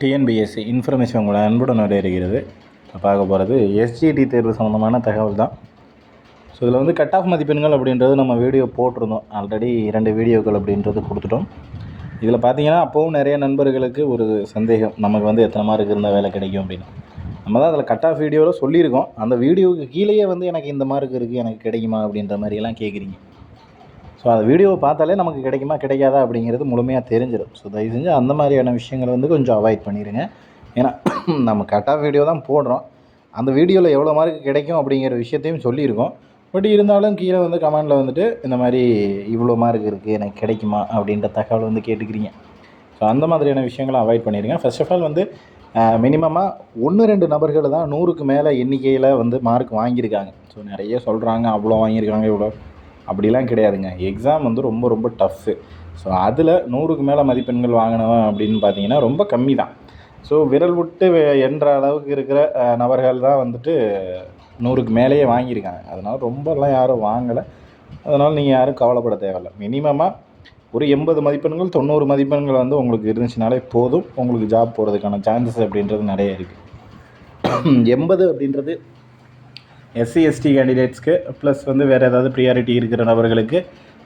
TNPSC information உங்களை அன்புடன் வருகிறது இப்போ பார்க்க போகிறது எஸ்ஜிடி தேர்வு சம்மந்தமான தகவல் தான். ஸோ இதில் வந்து கட் ஆஃப் மதிப்பெண்கள் அப்படின்றது நம்ம வீடியோ போட்டிருந்தோம். ஆல்ரெடி இரண்டு வீடியோக்கள் அப்படின்றது கொடுத்துட்டோம். இதில் பார்த்தீங்கன்னா அப்போவும் நிறைய நண்பர்களுக்கு ஒரு சந்தேகம். நமக்கு வந்து எத்தனை மார்க் இருந்தால் வேலை கிடைக்கும் அப்படின்னு. நம்ம தான் அதில் கட் ஆஃப் வீடியோவில் சொல்லியிருக்கோம். அந்த வீடியோவுக்கு கீழேயே வந்து எனக்கு இந்த மார்க் இருக்குது எனக்கு கிடைக்குமா அப்படின்ற மாதிரியெல்லாம் கேட்குறீங்க. ஸோ அந்த வீடியோவை பார்த்தாலே நமக்கு கிடைக்குமா கிடைக்காதா அப்படிங்கிறது முழுமையாக தெரிஞ்சிடும். ஸோ தயவு செஞ்சு அந்த மாதிரியான விஷயங்களை வந்து கொஞ்சம் அவாய்ட் பண்ணிடுங்க ஏன்னா நம்ம கரெக்டாக வீடியோ தான் போடுறோம். அந்த வீடியோவில் எவ்வளோ மார்க் கிடைக்கும் அப்படிங்கிற விஷயத்தையும் சொல்லியிருக்கோம். பட் இருந்தாலும் கீழே வந்து கமெண்டில் வந்துட்டு இந்த மாதிரி இவ்வளோ மார்க் இருக்குது எனக்கு கிடைக்குமா அப்படின்ற தகவல் வந்து கேட்டுக்கிறீங்க. ஸோ அந்த மாதிரியான விஷயங்களை அவாய்ட் பண்ணிடுங்க ஃபர்ஸ்ட் ஆஃப் ஆல் வந்து மினிமமாக ஒன்று ரெண்டு நபர்கள் தான் நூறுக்கு மேலே எண்ணிக்கையில் வந்து மார்க் வாங்கியிருக்காங்க. ஸோ நிறைய சொல்கிறாங்க அவ்வளோ வாங்கியிருக்காங்க இவ்வளோ அப்படிலாம் கிடையாதுங்க. எக்ஸாம் வந்து ரொம்ப ரொம்ப டஃப்பு ஸோ அதில் நூறுக்கு மேலே மதிப்பெண்கள் வாங்கினவன் அப்படின்னு பார்த்தீங்கன்னா ரொம்ப கம்மி தான் ஸோ விரல் விட்டு என்ற அளவுக்கு இருக்கிற நபர்கள் தான் வந்துட்டு நூறுக்கு மேலேயே வாங்கியிருக்காங்க. அதனால் ரொம்பலாம் யாரும் வாங்கலை. அதனால் நீங்கள் யாரும் கவலைப்பட தேவையில்ல. மினிமமாக ஒரு எண்பது மதிப்பெண்கள் தொண்ணூறு மதிப்பெண்கள் வந்து உங்களுக்கு இருந்துச்சுனாலே போதும். உங்களுக்கு ஜாப் போகிறதுக்கான சான்சஸ் அப்படின்றது நிறைய இருக்குது எண்பது அப்படின்றது எஸ்சி எஸ்டி கேண்டிடேட்ஸ்க்கு ப்ளஸ் வந்து வேறு ஏதாவது ப்ரியாரிட்டி இருக்கிற நபர்களுக்கு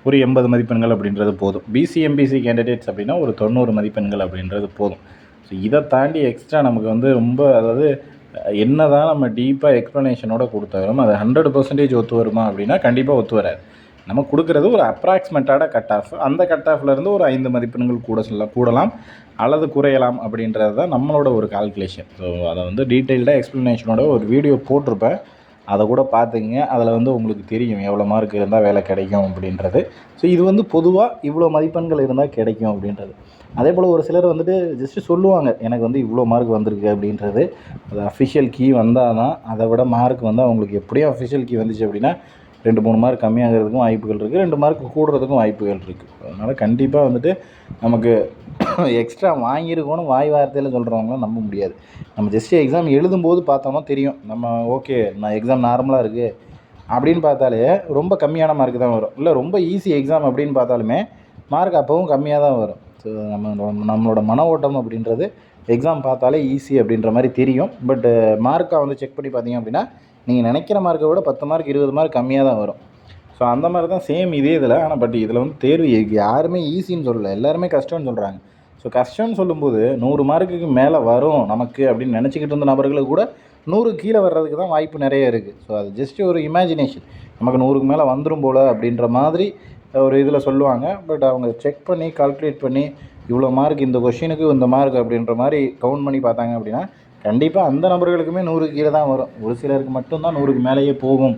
ஒரு எண்பது மதிப்பெண்கள் அப்படின்றது போதும். பிசிஎம்பிசி கேண்டிடேட்ஸ் அப்படின்னா ஒரு தொண்ணூறு மதிப்பெண்கள் அப்படின்றது போதும். ஸோ இதை தாண்டி எக்ஸ்ட்ரா நமக்கு வந்து ரொம்ப அதாவது என்ன தான் நம்ம டீப்பாக எக்ஸ்ப்ளனேஷனோட கொடுத்தாலும் அது ஹண்ட்ரட் பர்சன்டேஜ் ஒத்து வருமா அப்படின்னா கண்டிப்பாக ஒத்து வராது. நம்ம கொடுக்குறது ஒரு அப்ராக்சிமேட்டான கட் ஆஃப் அந்த கட் ஆஃப்லேருந்து ஒரு ஐந்து மதிப்பெண்கள் கூட சொல்ல கூடலாம் அல்லது குறையலாம் அப்படின்றது தான் நம்மளோட ஒரு கால்குலேஷன் ஸோ அதை வந்து டீட்டெயில்டாக எக்ஸ்ப்ளனேஷனோட ஒரு வீடியோ போட்டிருப்பேன். அதை கூட பார்த்துங்க அதில் வந்து உங்களுக்கு தெரியும் எவ்வளோ மார்க் இருந்தால் வேலை கிடைக்கும் அப்படின்றது. ஸோ இது வந்து பொதுவாக இவ்வளோ மதிப்பெண்கள் இருந்தால் கிடைக்கும் அப்படின்றது. அதே போல் ஒரு சிலர் வந்துட்டு ஜஸ்ட்டு சொல்லுவாங்க எனக்கு வந்து இவ்வளோ மார்க் வந்திருக்கு அப்படின்றது. அது அஃபிஷியல் கீ வந்தால் தான் அதை விட மார்க் வந்து அவங்களுக்கு எப்படியும் அஃபிஷியல் கீ வந்துச்சு அப்படின்னா ரெண்டு மூணு மார்க் கம்மியாகிறதுக்கும் வாய்ப்புகள் இருக்குது ரெண்டு மார்க் கூடுறதுக்கும் வாய்ப்புகள் இருக்குது அதனால் கண்டிப்பாக வந்துட்டு நமக்கு எக்ஸ்ட்ரா வாங்கியிருக்கோன்னு வாய் வார்த்தையில் சொல்கிறவங்களாம் நம்ப முடியாது. நம்ம ஜஸ்ட் எக்ஸாம் எழுதும்போது பார்த்தோம்னா தெரியும். நம்ம ஓகே நான் எக்ஸாம் நார்மலாக இருக்குது அப்படின்னு பார்த்தாலே ரொம்ப கம்மியான மார்க் தான் வரும். இல்லை ரொம்ப ஈஸி எக்ஸாம் அப்படின்னு பார்த்தாலுமே மார்க் அப்போவும் கம்மியாக தான் வரும். ஸோ நம்ம நம்மளோட மன ஓட்டம் அப்படின்றது எக்ஸாம் பார்த்தாலே ஈஸி அப்படின்ற மாதிரி தெரியும். பட்டு மார்க்கை வந்து செக் பண்ணி பார்த்தீங்க அப்படின்னா நீங்கள் நினைக்கிற மார்க்கை விட பத்து மார்க் இருபது மார்க் கம்மியாக தான் வரும். ஸோ அந்த மாதிரி தான் சேம் இதே இதில். ஆனால் பட் இதில் வந்து தேர்வு யாருமே ஈஸின்னு சொல்லலை. எல்லாருமே கஷ்டம்னு சொல்கிறாங்க ஸோ கஷ்டம்னு சொல்லும்போது நூறு மார்க்குக்கு மேலே வரும் நமக்கு அப்படின்னு நினச்சிக்கிட்டு இருந்த நபர்களுக்கு கூட நூறு கீழே வர்றதுக்கு தான் வாய்ப்பு நிறைய இருக்குது. ஸோ அது ஜஸ்ட் ஒரு இமேஜினேஷன் நமக்கு நூறுக்கு மேலே வந்துடும் போல் அப்படின்ற மாதிரி ஒரு இதில் சொல்லுவாங்க. பட் அவங்க செக் பண்ணி கால்குலேட் பண்ணி இவ்வளோ மார்க் இந்த கொஷினுக்கு இந்த மார்க் அப்படின்ற மாதிரி கவுண்ட் பண்ணி பார்த்தாங்க அப்படின்னா கண்டிப்பாக அந்த நபர்களுக்குமே நூறு கீழே தான் வரும். ஒரு சிலருக்கு மட்டும்தான் நூறுக்கு மேலேயே போகும்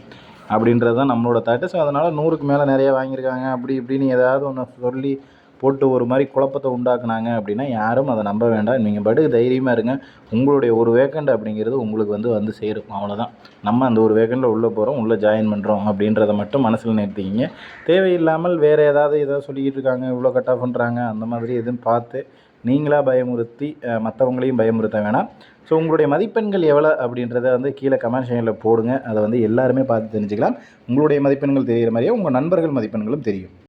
அப்படின்றது தான் நம்மளோட தாட்டு ஸோ அதனால் நூறுக்கு மேலே நிறைய வாங்கியிருக்காங்க. அப்படி இப்படின்னு ஏதாவது ஒன்று சொல்லி போட்டு ஒரு மாதிரி குழப்பத்தை உண்டாக்குனாங்க அப்படின்னா யாரும் அதை நம்ப வேண்டாம். நீங்கள் பாட்டுக்கு தைரியமாக இருங்க. உங்களுடைய ஒரு வேக்கண்ட் அப்படிங்கிறது உங்களுக்கு வந்து வந்து சேரும். அவ்வளோதான் நம்ம அந்த ஒரு வேக்கண்டில் உள்ளே போகிறோம் உள்ளே ஜாயின் பண்ணுறோம் அப்படின்றத மட்டும் மனசில் நிறுத்திக்கிங்க. தேவையில்லாமல் வேறு ஏதாவது ஏதாவது சொல்லிக்கிட்டு இருக்காங்க இவ்வளோ கட் ஆஃப் பண்ணுறாங்க அந்த மாதிரி எதுவும் பார்த்து நீங்களாக பயமுறுத்தி மற்றவங்களையும் பயமுறுத்த வேணாம். ஸோ உங்களுடைய மதிப்பெண்கள் எவ்வளோ அப்படின்றத வந்து கீழே கமெண்ட் செக்ஷனில் போடுங்க. அதை வந்து எல்லாருமே பார்த்து தெரிஞ்சுக்கலாம். உங்களுடைய மதிப்பெண்கள் தெரிகிற மாதிரியே உங்கள் நண்பர்கள் மதிப்பெண்களும் தெரியும்.